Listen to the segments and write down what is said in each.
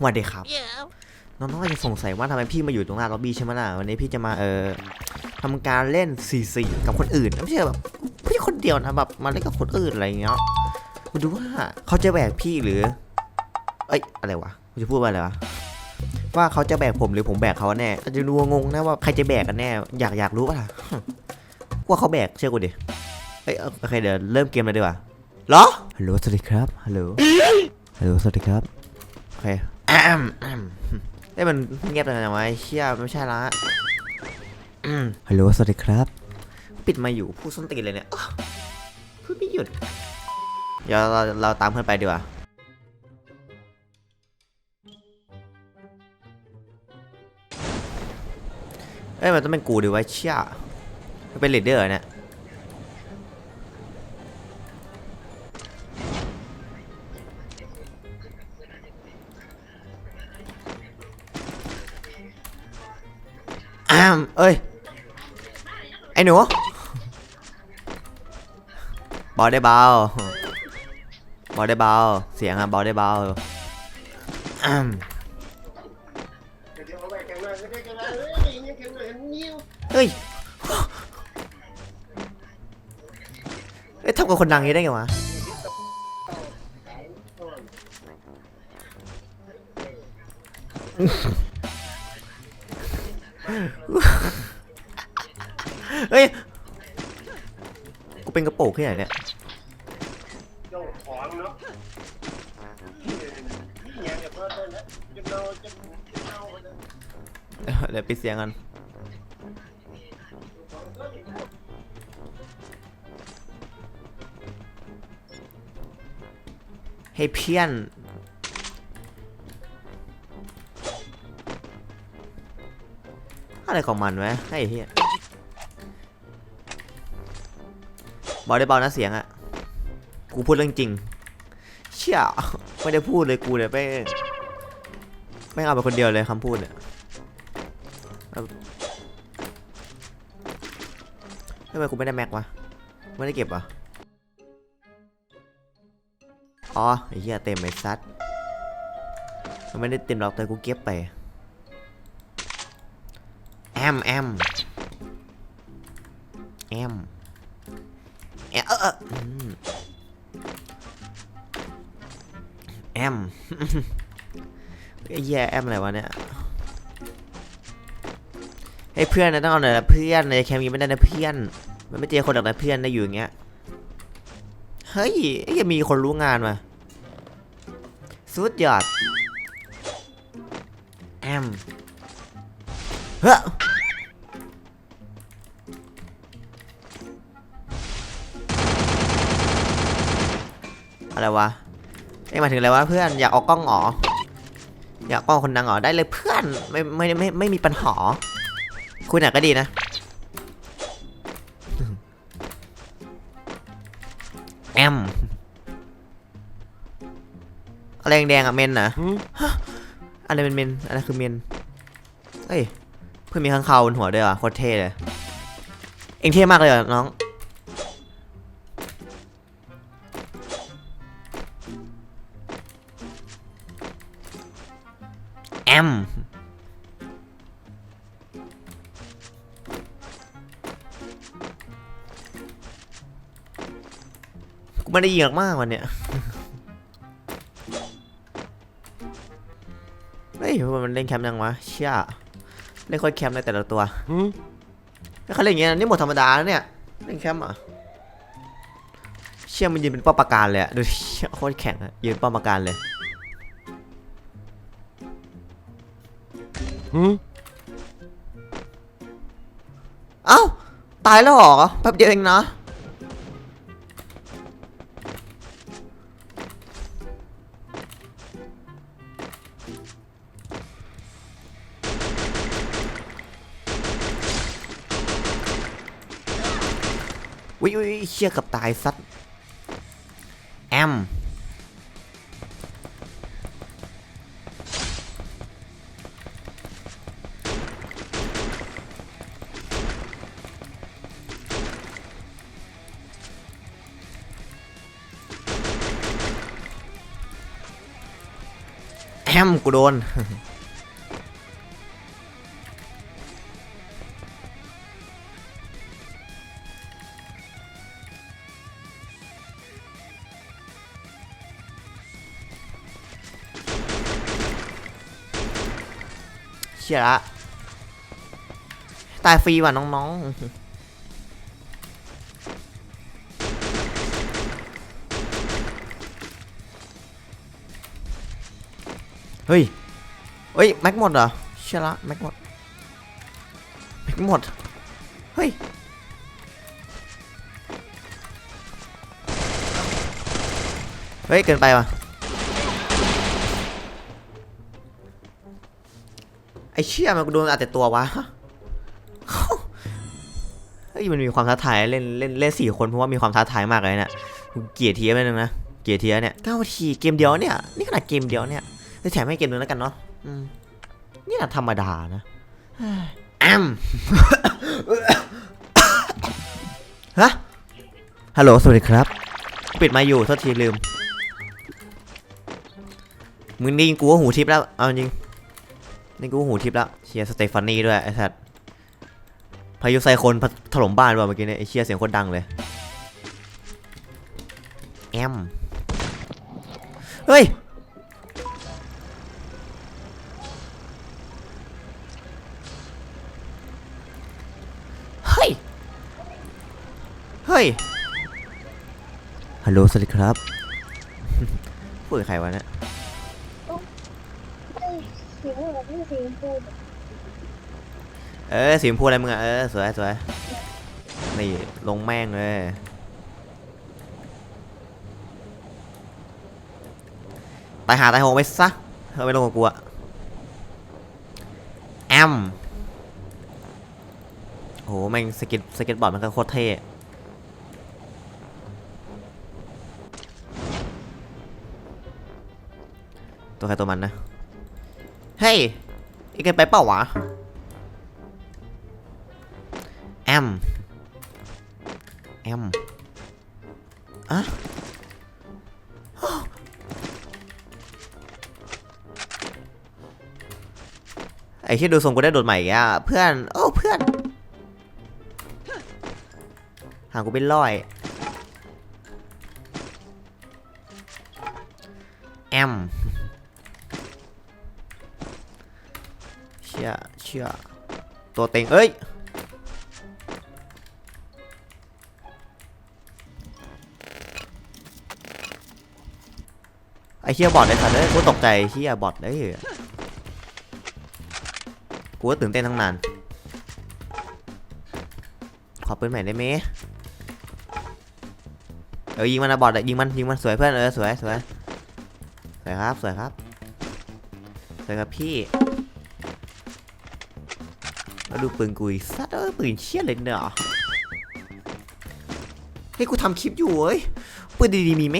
สวัสดีครับ น้องๆอาจจะสงสัยว่าทำไมพี่มาอยู่ตรงหน้าล็อบบี้ใช่ไหมล่ะ วันนี้พี่จะมาเอ่อทำการเล่น4 4กับคนอื่น ไม่ใช่แบบพี่คนเดียวนะแบบมาเล่นกับคนอื่นอะไรอย่างเงี้ยมาดูว่าเขาจะแบกพี่หรือ เอ้ยอะไรวะกูจะพูดว่าอะไรวะ ว่าเขาจะแบกผมหรือผมแบกเขาแน่อาจจะดูงงนะว่าใครจะแบกกันแน่ อยากอยากรู้ป่ะล่ะว่าเขาแบกเชื่อกูดิ เอ้ยโอเคเดี๋ยวเริ่มเกมเลยดีกว่าเหรอ ฮัลโหลสวัสดีครับ ฮัลโหล ฮัลโหลสวัสดีครับ โอเคอ้มอ้ม ได้มันเงียบเลยนะวะไอ้เชี่ยไม่ใช่ละอืมฮัลโหลสวัสดีครับ ปิดมาอยู่พูดส้นตีนเลยเนี่ยอ้าวพูดไม่หยุด เดี๋ยวเราเราตามเพื่อนไปดีกว่าเอ้ยมันต้องเป็นกูดีไวะเชี่ยมันเป็นลีดเดอร์เหรอเนี่ย ไอ้หนูเบาได้เบาเบาได้เบา เสียงอะเบาได้เบาอ้ามเดี๋ยวเอาได้เฮ้ยยังกันมาเฮ้ยเอ้ยทำกับคนดังย่างนี้ได้ไงวะ เฮ้ย กูเป็นกระโปงขึ้นไหนเนี่ยโยกของเนาะนี่ยังจะเพิ่มเลยนะจะโดนจะจะเอาไปเลย เดี๋ยวเดี๋ยวปิดเสียงกันให้เพี้ยน อะไรของมันวะให้เฮีย บอลได้เบานะเสียงอะกูพูดเรื่องจริง เชี่ยไม่ได้พูดเลยกูเนี่ยไปไม่เอาไปคนเดียวเลยคำพูดเนี่ยทำไมกูไม่ได้แม็กวะไม่ได้เก็บเหรออ๋อไอ้เหี้ยเต็มไอ้ซัดมันไม่ได้เต็มหรอกแต่กูเก็บไปแอมแอมแอมแอม เออเอออืมแอมไอ้เหี้ยแอมอะไรวะเนี่ยให้เพื่อนนะต้องเอาหน่อยนะเพื่อนในแคมป์ไม่ได้นะเพื่อน มันไม่เจอคนหรอกนะเพื่อนนะอยู่อย่างเงี้ยเฮ้ยไอ้ยังมีคนรู้งานมาสุดยอดแอมเฮ้อ อะไรวะไอ้ยหมายถึงอะไรวะเพื่อนอยากออกกล้องเหรออยากกล้องคนดังเหรอได้เลยเพื่อนไม่ไม่ไม่ไม่มีปัญหาคุยหนักก็ดีนะแอมอะไรแดงๆอะเมนนะฮะอะไรเป็นเมนอะไรคือเมนเอ้ยเพื่อนมีข้างคาวบนหัวด้วยว่ะโคตรเท่เลยเอ็งเท่มากเลยเหรอน้อง มกูไม่ได้ยิงหรอกมากวันเนี้ยเฮ้ยมันเล่นแคมป์ยังวะเชี่ยเล่นโคตรแคมป์ในแต่ละตัวไม่เขาเล่นอย่างเงี้ยนี่หมดธรรมดาแล้วเนี่ยเล่นแคมป์อะเชี่ยมันยืนเป็นป้อมปราการเลยอะดูเชี่ยโคตรแข็งอะยืนป้อมปราการเลย เอ้า ตายแล้วเหรอ แป๊บเดียวเองนะ วิวิเชี่ยกับตายซัดแอม ฮมกูโดน เชี่ยละ ตายฟรีว่ะน้องๆ เฮ้ย เฮ้ย แม็กหมดเหรอเชี่ยละแม็กหมด แม็กหมด เฮ้ย เฮ้ย เกินไปว่ะ ไอเชี่ยมันกูโดนอัดแต่ตัววะ เฮ้ย มันมีความท้าทายเล่นเล่นเล่นสี่คนเพราะว่ามีความท้าทายมากเลยเนี่ยเกียดเทียไปนึงนะ เกียดเทียเนี่ยเก้าทีเกมเดียวเนี่ย นี่ขนาดเกมเดียวเนี่ย จะแถมให้เกมนึงแล้วกันเนาะอืมนี่น่ะธรรมดานะแอมฮะฮัลโหลสวัสดีครับ ปิดไมาอยู่โทษทีลืม มึงได้ยินกูว่าหูทิพย์แล้ว เอาจริงนี่กูหูทิพย์แล้วเชียร์สเตฟานีด้วยไอ้สัตว์พายุไซโคลนพัดถล่มบ้านว่ะเมื่อกี้เนี่ยไอ้เชียร์เสียงโคตรดังเลยแอมเฮ้ย ย ฮัลโหลสวัสดีครับพูดกับใครวะเนี่ยเอ้ยสีม่วงกับพี่สีชมพูเออสีชมพูอะไรมึงอะเออสวยสวยนี่ลงแม่งเลย ตายหาตายโหงไปซะเธอไม่ลงกับกูอะแอมโหแม่งสเก็ตสเก็ตบอร์ดมันก็โคตรเท่ ตัวใครตัวมันนะ เฮ้ยอีกเกินไปเปล่าวะแอมแอมอะไอ้ที่ดูทรงกูได้โดดใหม่อีกอะเพื่อน โอ้เพื่อนหางกูเป็นร้อยแอม ชี่ยตัวเต็งเอ้ยไอ้เชี่ยบอทไอ้สัตว์เอ้ยกูตกใจไอเชี่ยบอทเอ้ยกูก็ตื่นเต้นทั้งนานขอปืนใหม่ได้ไหมเออยิงมันนะบอทยิงมันยิงมันสวยเพื่อนเออสวยสวยสวยครับสวยครับสวยครับพี่ แล้วดูปืนกูสัตว์เอ้ยปืนเชี่ยเลยเนาะเฮ้ยกูทำคลิปอยู่เว้ยปืนดีๆมีไหม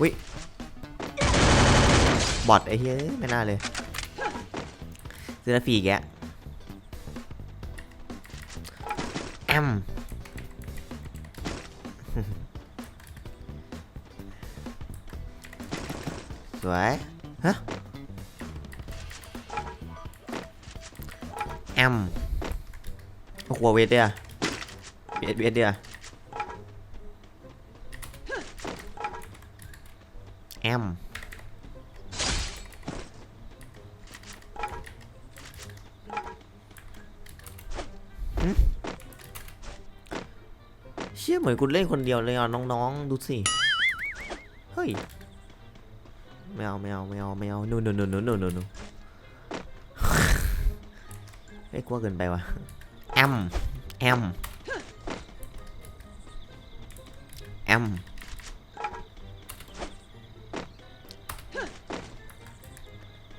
วิบอทไอ้เหี้ยไม่น่าเลยซื้อแล้วฟรีอีกแกะแอมสวยฮะ แอมโอ้โหเวทเดียเวทเวทเดียแอมเชี่ยเหมือนคุณเล่นคนเดียวเลยอะน้องๆ ดูสิ เฮ้ยไม่เอาไม่เอาไม่เอาไม่เอานู่นนู่นนู่นนู่นนู่นนู่นเฮ้ยกลัวเกินไปวะแอมแอมแอม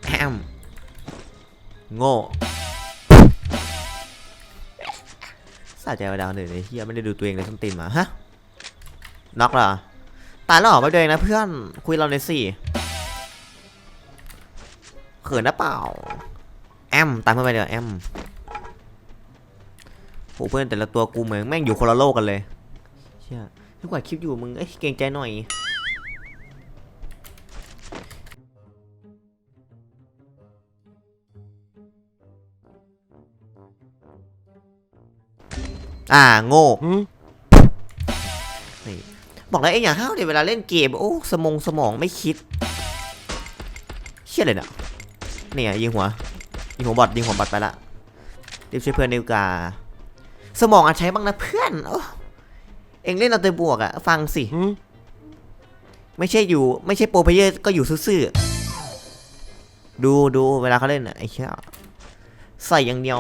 แอมโง่สะใจว่าดาวหนึ่งไอ้เฮียไม่ได้ดูตัวเองเลยส้นตีนมาฮะน็อกเหรอตายแล้วเหรอไปตัวเองนะเพื่อนคุยเราในสี่เขินนะเปล่าแอมตามเพื่อนไปเดี๋ยวแอม โอ้เพื่อนแต่ละตัวกูเหมือนแม่งอยู่คนละโลกกันเลยเชี่ยถ้ากว่าคลิปอยู่มึงเอ้ยเกรงใจหน่อยอ่าโง่บอกแล้วเอ้อย่างห้าวเดี๋ยวเวลาเล่นเกม โอ้สมองสมองไม่คิด เชี่ยเลยเนะนี่ยยิงหัว ยิงหัวบอดยิงหัวบอดไปละรีบช่วยเพื่อนนิวกา สมองอาใช้บ้างนะเพื่อนโอ้เองเล่นเอาแต่บวกอะฟังสิ ไม่ใช่อยู่ ไม่ใช่โปรเพลเยอร์ก็อยู่ซื่อๆดูดูเวลาเขาเล่นอะไอ้เชี่ยใส่อย่างเดียว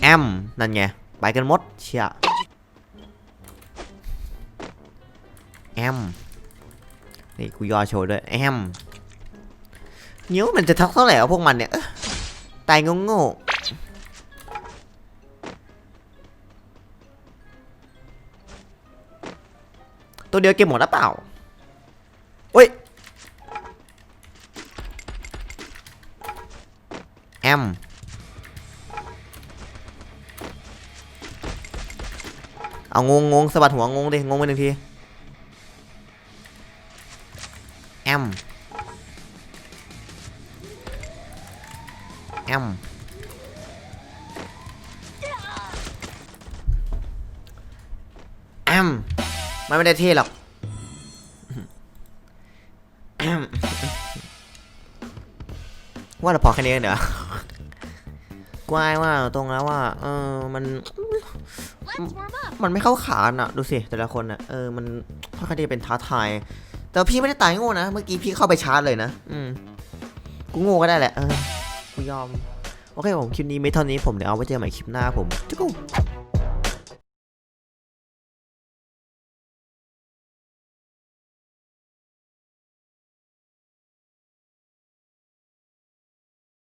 แอมนั่นไง ไปกันหมดเชี่ยแอมนี่กูย่อโชว์ด้วยแอมเนี้ยมันจะทักเท่าไหร่วะพวกมันเนี่ยเอ้อตายงงๆ ตัวเดียวเกมหมดแล้วเปล่าเฮ้ยแอมเอางงงงสะบัดหัวงงดิงงไปหนึ่งทีแอมแอม มันไม่ได้เท่หรอก ว่าเราพอแค่นี้กันเดี๋ยวกวายว่าตรงแล้วว่า เออมัน มันไม่เข้าขาน่ะ ดูสิ แต่ละคนน่ะ เออ มันค่อนข้างที่จะเป็นท้าทาย แต่พี่ไม่ได้ตายโง่นะ เมื่อกี้พี่เข้าไปชาร์จเลยนะ อืม กูโง่ก็ได้แหละ เออ กูยอม โอเคผมคลิปนี้ไม่เท่านี้ผมเดี๋ยวเอาไว้เจอใหม่คลิปหน้าผมจุ๊ก